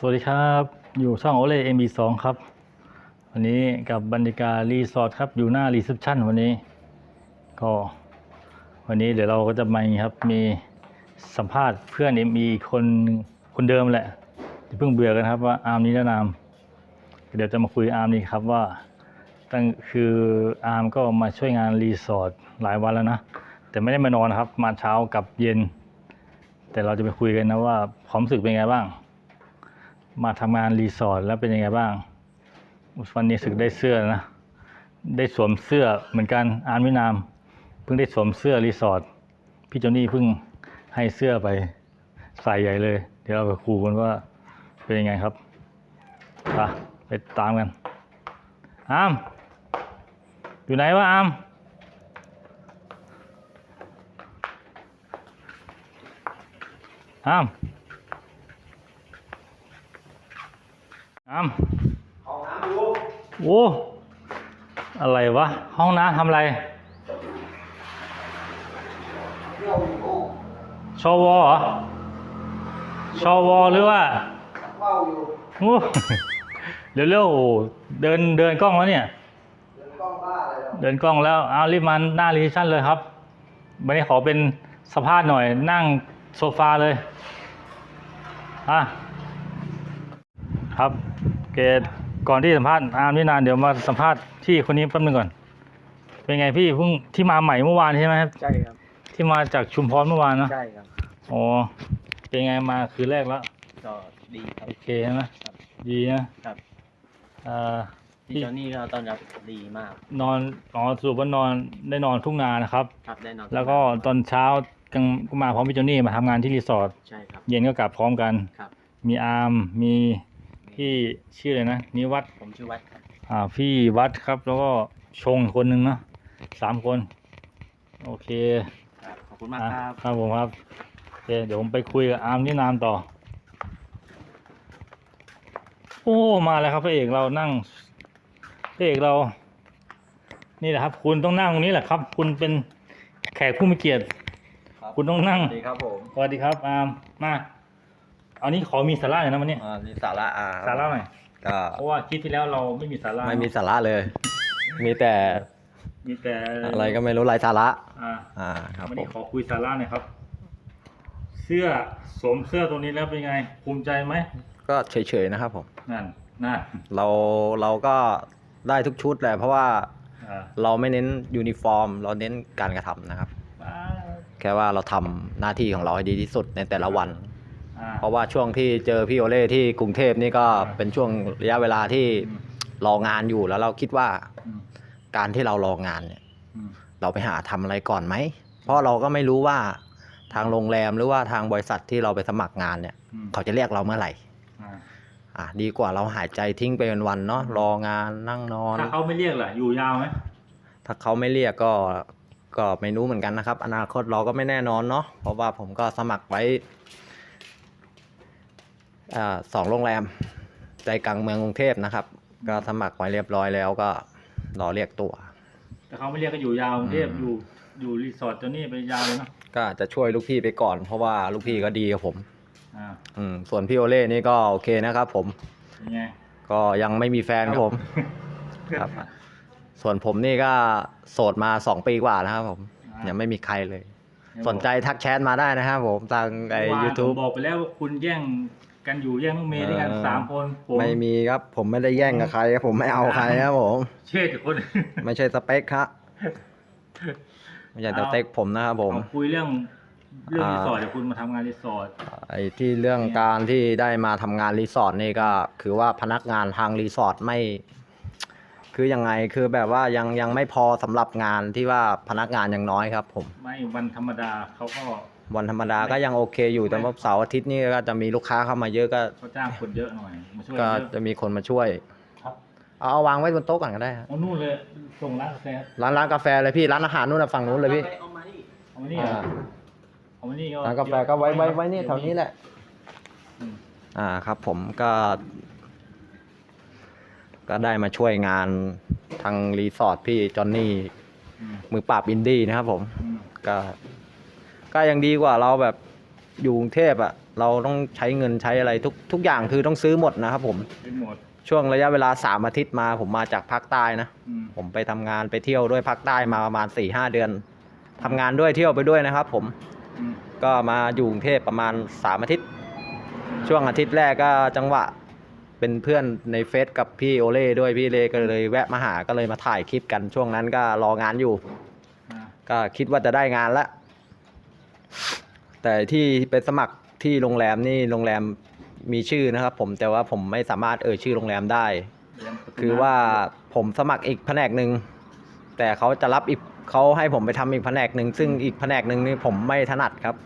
สวัสดีครับ อยู่ช่องโอเล่เอ็มบีสองครับ วันนี้กับบรรยากาศรีสอร์ทครับ อยู่หน้ารีเซพชันวันนี้ ก็ วันนี้เดี๋ยวเราก็จะมาครับ มีสัมภาษณ์เพื่อนเอ็มอีคนคนเดิมแหละอย่เพิ่งเบื่อกันครับว่าอาร์มนิรนามเดี๋ยวจะมาคุยอาร์มนี่ครับว่าตั้งคืออาร์มก็มาช่วยงานรีสอร์ทหลายวันแล้วนะ แต่ไม่ได้มานอนครับ มาเช้ากับเย็น แต่เราจะไปคุยกันนะว่าความรู้สึกเป็นไงบ้าง มาทำงานรีสอร์ทแล้วเป็นยังไงบ้าง วันนี้สึกได้เสื้อนะ ได้สวมเสื้อเหมือนกันอานวินาม เพิ่งได้สวมเสื้อรีสอร์ทพี่โจนี่เพิ่งให้เสื้อไปใส่ใหญ่เลย เดี๋ยวเราไปคุยกันว่าเป็นยังไงครับไปไปตามกันอามอยู่ไหนวะอามอาม อามห้องน้ำดูโอ้อะไรวะ ห้องน้ำทำอะไรเที่ยวอยู่ชวเหรอชวหรือว่าเฝ้าอยู่โอ้เดี๋ยวเร็วเดินเดินกล้องแล้วเนี่ย เดินกล้องบ้าอะไรหรอเดินกล้องแล้วเอารีบมาหน้ารีชั่นเลยครับวันนี้ขอเป็นสภาพหน่อยนั่งโซฟาเลยอะ ครับเกดก่อนที่สัมภาษณ์อาร์มนี่นานเดี๋ยวมาสัมภาษณ์ที่คนนี้แป๊บนึงก่อน เป็นไงพี่เพิ่งที่มาใหม่เมื่อวานใช่ไหมครับ ใช่ครับ ที่มาจากชุมพรเมื่อวานเนอะใช่ครับอ๋อเป็นไงมาคืนแรกแล้วก็ดีครับ โอเคใช่ไหมครับดีนะครับ เอ่อ พี่จอนนี่ก็ต้อนรับดีมากนอนอ๋อสรุปว่านอนได้นอนทุ่งนานะครับ ครับได้นอนแล้วก็ตอนเช้ากลางก็มาพร้อมพี่โจนี่มาทำงานที่รีสอร์ทใช่ครับ เย็นก็กลับพร้อมกัน ครับ มีอาร์มมี พี่ชื่ออะไรนะนิวัฒน์ผมชื่อวัดครับอ่าพี่วัดครับ แล้วก็ชงอีกคนหนึ่งเนอะสามคน โอเคครับขอบคุณมากอะครับ ครับผมครับโอเคเดี๋ยวผมไปคุยกับอาร์มนี่นามต่อ โอ้มาแล้วครับพระเอกเรานั่งพระเอกเรา นี่แหละครับ คุณต้องนั่งตรงนี้แหละครับ คุณเป็นแขกผู้มีเกียรติ คุณต้องนั่ง สวัสดีครับผม สวัสดีครับอาร์มมาเอานี้ขอมีสาระหน่อยนะวันนี้อ่านี่สาระอ่าสาระหน่อยก็เพราะว่าคลิปที่แล้วเราไม่มีสาระไม่มีสาระเลย มีแต่มีแต่อะไรก็ไม่รู้ไร้สาระอ่าอ่าครับวันผนี้มขอคุยสาระหน่อยครับ เสื้อสวมเสื้อตัวนี้แล้วเป็นไง ภูมิใจไหมก็เฉยๆนะครับผมนั่นนั่นเราเราก็ได้ทุกชุดแหละเพราะว่าอ่าเราไม่เน้นยูนิฟอร์ม เราเน้นการกระทำนะครับอ่าแค่ว่าเราทำหน้าที่ของเราให้ดีที่สุดในแต่ละวันอ่า เพราะว่าช่วงที่เจอพี่โอเล่ที่กรุงเทพนี่ก็อ่าเป็นช่วงระยะเวลาที่อืมรองานอยู่แล้วเราคิดว่าอืมการที่เรารองานเนี่ยอืมเราไปหาทำอะไรก่อนไหม เพราะเราก็ไม่รู้ว่าทางโรงแรมหรือว่าทางบริษัทที่เราไปสมัครงานเนี่ยอืมเขาจะเรียกเราเมื่อไหร่อ่าอะดีกว่าเราหายใจทิ้งไปวันๆเนาะรองานนั่งนอนถ้าเขาไม่เรียกล่ะอยู่ยาวไหมถ้าเขาไม่เรียกก็ก็ไม่รู้เหมือนกันนะครับ อนาคตเราก็ไม่แน่นอนเนาะเพราะว่าผมก็สมัครไว้อ่า สองโรงแรม ใจกลางเมืองกรุงเทพนะครับ ก็สมัครไว้เรียบร้อยแล้วก็รอเรียกตัว แต่เขาไม่เรียกก็อยู่ยาวกรุงเทพอืมอยู่อยู่รีสอร์ทเจ้านี่ไปยาวเลยเนาะก็จะช่วยลูกพี่ไปก่อน เพราะว่าลูกพี่ก็ดีกับผมอ่าอืมส่วนพี่โอเล่นี่ก็โอเคนะครับผมเป็นไง ก็ยังไม่มีแฟนครับผม ครับ ส่วนผมนี่ก็โสดมาสองปีกว่าแล้วครับผมอ่ายั ยังไม่มีใครเลย สนใจทักแชทมาได้นะครับผมทางไอเมื่อวานยูทูบผมบอกไปแล้วว่าคุณแย่ง กันอยู่แย่งน้องเมย์ด้วยกันเออ สามคนผมไม่มีครับ ผมไม่ได้แย่งกับใครครับผมไม่เอาใครครับผม เชื่อจากคน ไม่ใช่สเปคครับไม่ใช่สเปคผมนะครับผม เอาคุยเรื่องเรื่องอ่า รีสอร์ทเดี๋ยวคุณมาทำงานรีสอร์ทไอ้ที่เรื่องการที่ได้มาทำงานรีสอร์ทนี่ก็คือว่าพนักงานทางรีสอร์ทไม่ คือยังไงคือแบบว่ายังยังไม่พอสำหรับงานที่ว่าพนักงานยังน้อยครับ ผม ไม่วันธรรมดาเขาก็ วันธรรมดาก็ยังโอเคอยู่แต่ว่าเสาร์อาทิตย์นี่ก็จะมีลูกค้าเข้ามาเยอะก็เขาจ้างคนเยอะหน่อยมาช่วยก็เยอะจะมีคนมาช่วย ครับเอาเอาวางไว้บนโต๊ะก่อนก็ได้ครับเอานู่นเลยส่งร้านกาแฟร้านร้านกาแฟเลยพี่ร้านอาหารนู่นนะฝั่งนู้นเลยพี่เอามานี่เอามานี่เหรออ่าเอามานี่ก็ร้านกาแฟก็ไว้ไว้ไว้นี่แถวนี้แหละ อืมอ่าครับผมก็ ก็ได้มาช่วยงานทางรีสอร์ทพี่จอนนี่อืมมือปราบอินดี้นะครับผม อืมก็ ก็ยังดีกว่าเราแบบอยู่กรุงเทพอะเราต้องใช้เงินใช้อะไรทุกทุกอย่างคือต้องซื้อหมดนะครับผมเป็นหมดช่วงระยะเวลาสามอาทิตย์มาผมมาจากภาคใต้นะ อืมผมไปทำงานไปเที่ยวด้วยภาคใต้มาประมาณ4ี่ห้าเดือนทำงานด้วยเที่ยวไปด้วยนะครับ ผมอืมก็มาอยู่กรุงเทพประมาณสามอาทิตย์ ช่วงอาทิตย์แรกก็จังหวะเป็นเพื่อนในเฟซกับพี่โอเล่ด้วยพี่เลก็เลยแวะมาหาก็เลยมาถ่ายคลิปกันช่วงนั้นก็รองานอยู่ อ่าก็คิดว่าจะได้งานละ แต่ที่ไปสมัครที่โรงแรมนี่โรงแรมมีชื่อนะครับ ผมแต่ว่าผมไม่สามารถเอ่ยชื่อโรงแรมได้เรียนประตูคือว่าผมสมัครอีกแผนกหนึ่งแต่เขาจะรับอีกเขาให้ผมไปทำอีกแผนกหนึ่งซึ่งอีกแผนกหนึ่งนี่ผมไม่ถนัดครับ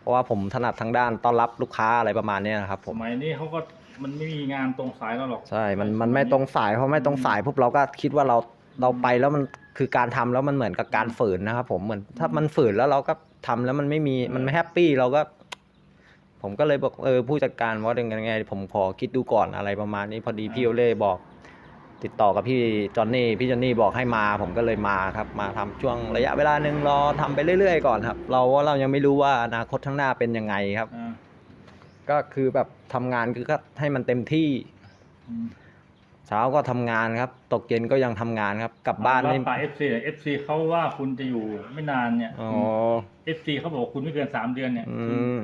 เพราะว่าผมถนัดทางด้านต้อนรับลูกค้าอะไรประมาณเนี้ยนะครับ ผสมมัยนี้เขาก็มันไม่มีงานตรงสายแล้วหรอกใช่ มันมันไม่ตรงสายเพราะไม่ตรงสายปุ๊บเราก็คิดว่าเราเราไปแล้วมันคือการทำแล้วมันเหมือนกับการฝืนนะครับ ผมเหมือนถ้ามันฝืนแล้วเราก็ ทำแล้วมันไม่มีมันไม่แฮปปี้เราก็ ผมก็เลยบอกเออผู้จัดการว่าเป็นยังไง ผมขอคิดดูก่อนอะไรประมาณนี้พอดีพี่โอเล่บอก ติดต่อกับพี่จอนนี่พี่จอนนี่บอกให้มา ผมก็เลยมาครับ มาทำช่วงระยะเวลาหนึ่งรอทำไปเรื่อยๆก่อนครับ เราว่าเรายังไม่รู้ว่าอนาคตข้างหน้าเป็นยังไงครับอ่าก็คือแบบทำงานคือก็ให้มันเต็มที่อืม เช้าก็ทำงานครับ ตกเย็นก็ยังทำงานครับ กลับบ้านนี่นี่ป่าเอฟซีเอฟซีเขาว่าคุณจะอยู่ไม่นานเนี่ย อ๋อเอฟซีเขาบอกว่าคุณไม่เกินสามเดือนเนี่ยอืม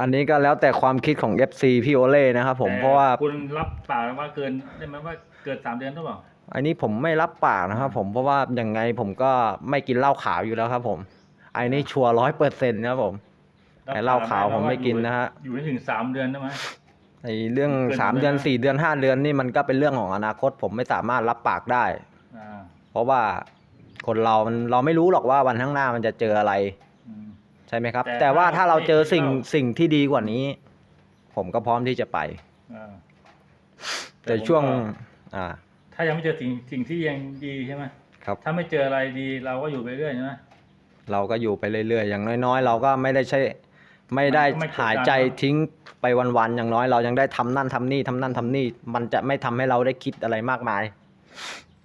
อันนี้ก็แล้วแต่ความคิดของ FC พี่โอเล่นะครับผมแต่เพราะว่า คุณรับปากว่าเกินได้ไหมว่าเกินสามเดือนหรือเปล่าอันนี้ผมไม่รับปากนะครับผมเพราะว่ายังไงผมก็ไม่กินเหล้าขาวอยู่แล้วครับผมไอ้นี่ชัวร้อยเปอร์เซ็นต์ครับผม ไอ้เหล้าขาวผมไม่กินนะฮะ อยู่ได้ถึงสามเดือนได้ไหม ไอ้เรื่องเกินสามไปเดือนนะสี่เดือนห้าเดือนนี่มันก็เป็นเรื่องของอนาคต ผมไม่สามารถรับปากได้ อ่าเพราะว่าคนเรามันเราไม่รู้หรอกว่าวันข้างหน้ามันจะเจออะไร อืม ใช่ไหมครับ แต่แต่ว่าถ้าถ้าเราเจอสิ่งไม่กินเหล้า สิ่งที่ดีกว่านี้ ผมก็พร้อมที่จะไป อ่าแต่ช่วง ผมก็อ่า ถ้ายังไม่เจอสิ่งสิ่งที่ยังดีใช่ไหมครับ ถ้าไม่เจออะไรดีเราก็อยู่ไปเรื่อยใช่ไหมเราก็อยู่ไปเรื่อยๆ อย่างน้อยๆ เราก็ไม่ได้ใช่ ไม่ได้มันก็ไม่กดดัน หายใจทิ้งไปวันๆอย่างน้อยเรายังได้ทำนั่นทำนี่ทำนั่นทำนี่ มันจะไม่ทำให้เราได้คิดอะไรมากมาย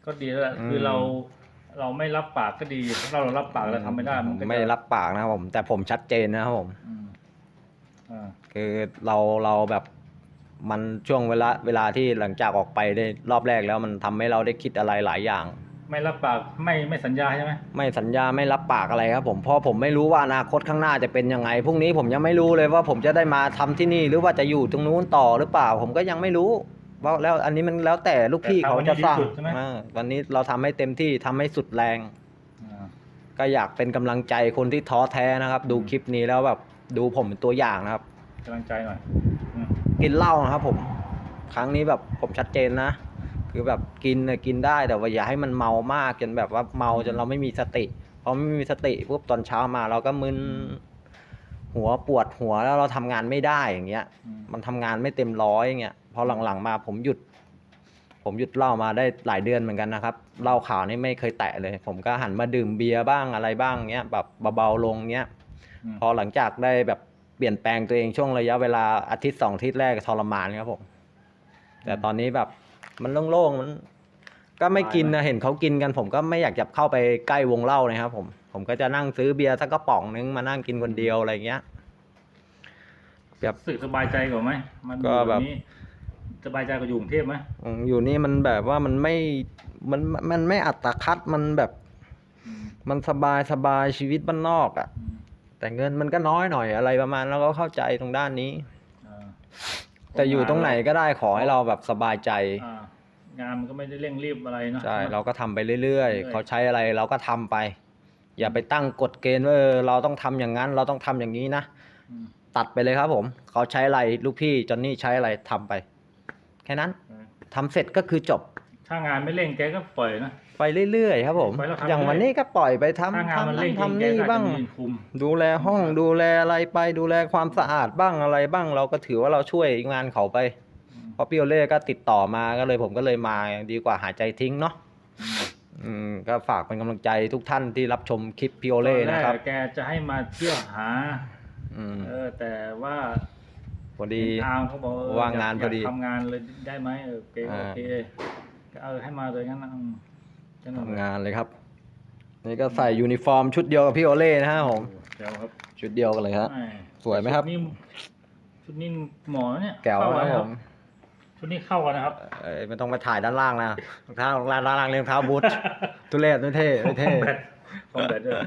ก็ดีแล้วแหละอืม คือเราเราไม่รับปากก็ดีถ้าเรารับปากแล้วทำไม่ได้มันก็จะไม่รับปากนะครับผม แต่ผมชัดเจนนะครับผม อืมอ่าคือเราเราแบบมันช่วงเวลาเวลาที่หลังจากออกไปได้รอบแรกแล้วมันทำให้เราได้คิดอะไรหลายอย่าง ไม่รับปากไม่ไม่สัญญาใช่ไหมไม่สัญญาไม่รับปากอะไรครับผมเพราะผมไม่รู้ว่าอนาคตข้างหน้าจะเป็นยังไงพรุ่งนี้ผมยังไม่รู้เลยว่าผมจะได้มาทำที่นี่หรือว่าจะอยู่ตรงนู้นต่อหรือเปล่า ผมก็ยังไม่รู้เพราะแล้วอันนี้มันแล้วแต่ลูกพี่เขาจะสร้างอ่าวันนี้เราทำให้เต็มที่ทำให้สุดแรง อ่า ก็อยากเป็นกำลังใจคนที่ท้อแท้นะครับ ดูคลิปนี้แล้วแบบดูผมเป็นตัวอย่างนะครับ กำลังใจหน่อยอืมกินเหล้านะครับผม ครั้งนี้แบบผมชัดเจนนะ คือแบบกินน่ะกินได้แต่ว่าอย่าให้มันเมามากจนแบบว่าเมาจนเราไม่มีสติพอไม่มีสติปุ๊บตอนเช้ามา เราก็มึนหัวปวดหัวแล้วเราทำงานไม่ได้อย่างเงี้ยอืมมันทำงานไม่เต็มร้อยอย่างเงี้ยพอหลังๆมาผมหยุด ผมหยุดเหล้ามาได้หลายเดือนเหมือนกันนะครับเหล้าขาวนี่ไม่เคยแตะเลย ผมก็หันมาดื่มเบียร์บ้างอะไรบ้างเงี้ยแบบเบาๆลงเงี้ยอืม พอหลังจากได้แบบเปลี่ยนแปลงตัวเองช่วงระยะเวลาอาทิตย์สองอาทิตย์แรกทรมานครับผมแต่ตอนนี้แบบ มันโล่งๆมัน ก็ไม่กินนะเห็นเขากินกัน ผมก็ไม่อยากจะเข้าไปใกล้วงเหล้านะครับ ผม ผมก็จะนั่งซื้อเบียร์สักกระป๋องนึงมานั่งกินคนเดียวอะไรเงี้ยแบบรู้สึกสบายใจกว่าไหมมันก็แบบอยู่นี้สบายใจกว่าอยู่กรุงเทพไหมอืมอยู่นี่มันแบบว่ามันไม่มันมันไม่อัตคัดมันแบบอืมมันสบายสบายชีวิตบ้านนอกอะ่ะอืมแต่เงินมันก็น้อยหน่อยอะไรประมาณแล้วก็เข้าใจตรงด้านนี้อ่าแต่อยู่ตรงไหนก็ได้ขอให้เราแบบสบายใจอ่า งานมันก็ไม่ได้เร่งรีบอะไรเนอะใช่ไหมเราก็ทำไปเรื่อยเรื่อยๆเขาใช้อะไรเราก็ทำไป อย่าไปตั้งกฎเกณฑ์ว่าเออเราต้องทำอย่างนั้น เราต้องทำอย่างนี้นะอืมตัดไปเลยครับผมเขาใช้อะไรลูกพี่จอนนี่ใช้อะไรทำไป แค่นั้นเออทำเสร็จก็คือจบถ้างานไม่เร่งแกก็ปล่อยนะ ไปเรื่อยๆครับผมไปแล้วทำอย่างวันเรื่อยนี้ก็ปล่อยไปทำถ้างานมันทำเร่นั่งนจริงทำแกนี่ก็อาจบ้างจะมีคุม ดูแลห้องดูแลอะไรไปดูแลความสะอาดบ้างอะไรบ้าง เราก็ถือว่าเราช่วยงานเขาไปอืมเพราะพี่โอเล่ก็ติดต่อมาก็เลยผมก็เลยมาดีกว่าหายใจทิ้งเนาะอืมอืมก็ฝากเป็นกำลังใจทุกท่านที่รับชมคลิปพี่โอเล่นะครับตอแกจะให้มาเที่ยวหาอืมเออ แต่ว่าพอดีเห็นอาร์มเขาบอกเออว่างงานยกพอดียกทำงานเลยได้ไหมเออโอเคก็อ่าโอเคก็เออให้มาเลยงั้นนะอืมจังหวะทำงานเลยครับนี่ก็ใส่ยูนิฟอร์มชุดเดียวกับพี่โอเล่นะฮะผมเดี๋ยวครับชุดเดียวกันเลยครับแม่สวยไหมครับนี่ชุดนี้หมอเนี่ยแก้วเข้านะกันผม ชุดนี้เข้ากันนะครับเอ้ยไม่ต้องไปถ่ายด้านล่างนะรองเท้ารองเท้าด้านล่างเรียงเท้าบูททุเรศไม่เท่ไม่เท่คอมแบทคอมแบทด้วย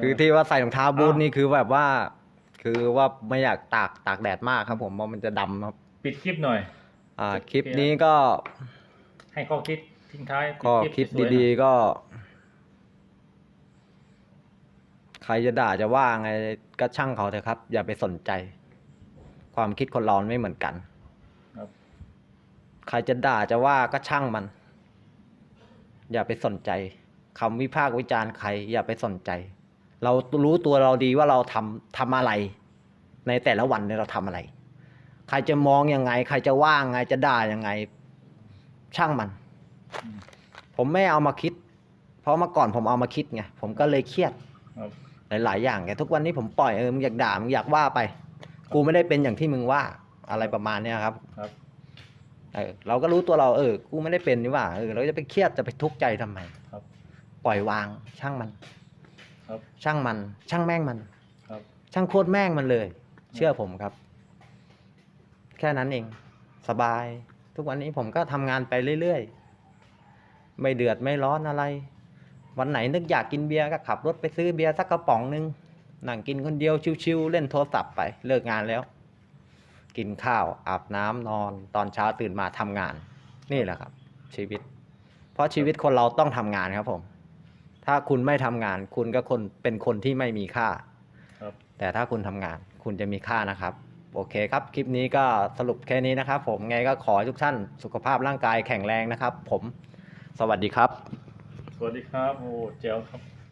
คือที่ว่าใส่รองเท้าบูทอ้าว นี่คือแบบว่า คือว่าไม่อยากตากตากแดดมากครับ ผมเพราะมันจะดำครับ ปิดคลิปหน่อย อ่า คลิปนี้ก็ให้ข้อคิดทิ้งท้ายปิก็ลิปคลิปสวยๆหน่อยดีๆก็ ใครจะด่าจะว่าไงก็ช่างเขาเถอะครับ อย่าไปสนใจ ความคิดคนเราไม่เหมือนกันครับ ใครจะด่าจะว่าก็ช่างมัน อย่าไปสนใจคำวิพากษ์วิจารณ์ใคร อย่าไปสนใจ เรารู้ตัวเราดีว่าเราทำทำอะไร ในแต่ละวันเนี่ยเราทำอะไร ใครจะมองยังไง ใครจะว่าไงจะด่ายังไง ช่างมัน ผมไม่เอามาคิด เพราะเมื่อก่อนผมเอามาคิดไงผมก็เลยเครียดหลาย ๆ อย่างไงทุกวันนี้ผมปล่อยเออมึงอยากด่ามึงอยากว่าไป กูไม่ได้เป็นอย่างที่มึงว่าอะไรประมาณเนี้ยครับครับ เออเราก็รู้ตัวเราเออ กูไม่ได้เป็นนี่หว่าเออเราจะไปเครียดจะไปทุกข์ใจทำไมครับ ปล่อยวางช่างมันครับช่างมัน ช่างแม่งมันครับ ช่างโคตรแม่งมันเลย เชื่อผมครับ แค่นั้นเอง สบาย ทุกวันนี้ผมก็ทำงานไปเรื่อยๆ ไม่เดือดไม่ร้อนอะไร วันไหนนึกอยากกินเบียร์ก็ขับรถไปซื้อเบียร์สักกระป๋องนึงนั่งกินคนเดียวชิวๆเล่นโทรศัพท์ไปเลิกงานแล้ว กินข้าว อาบน้ำนอน ตอนเช้าตื่นมาทำงาน นี่แหละครับ ชีวิต เพราะชีวิตคนเราต้องทำงานครับผม ถ้าคุณไม่ทำงาน คุณก็คนเป็นคนที่ไม่มีค่าครับแต่ถ้าคุณทำงาน คุณจะมีค่านะครับ โอเคครับ คลิปนี้ก็สรุปแค่นี้นะครับ ผมไงก็ขอให้ทุกท่านสุขภาพร่างกายแข็งแรงนะครับ ผม สวัสดีครับ สวัสดีครับโอ้เจ๋วครับ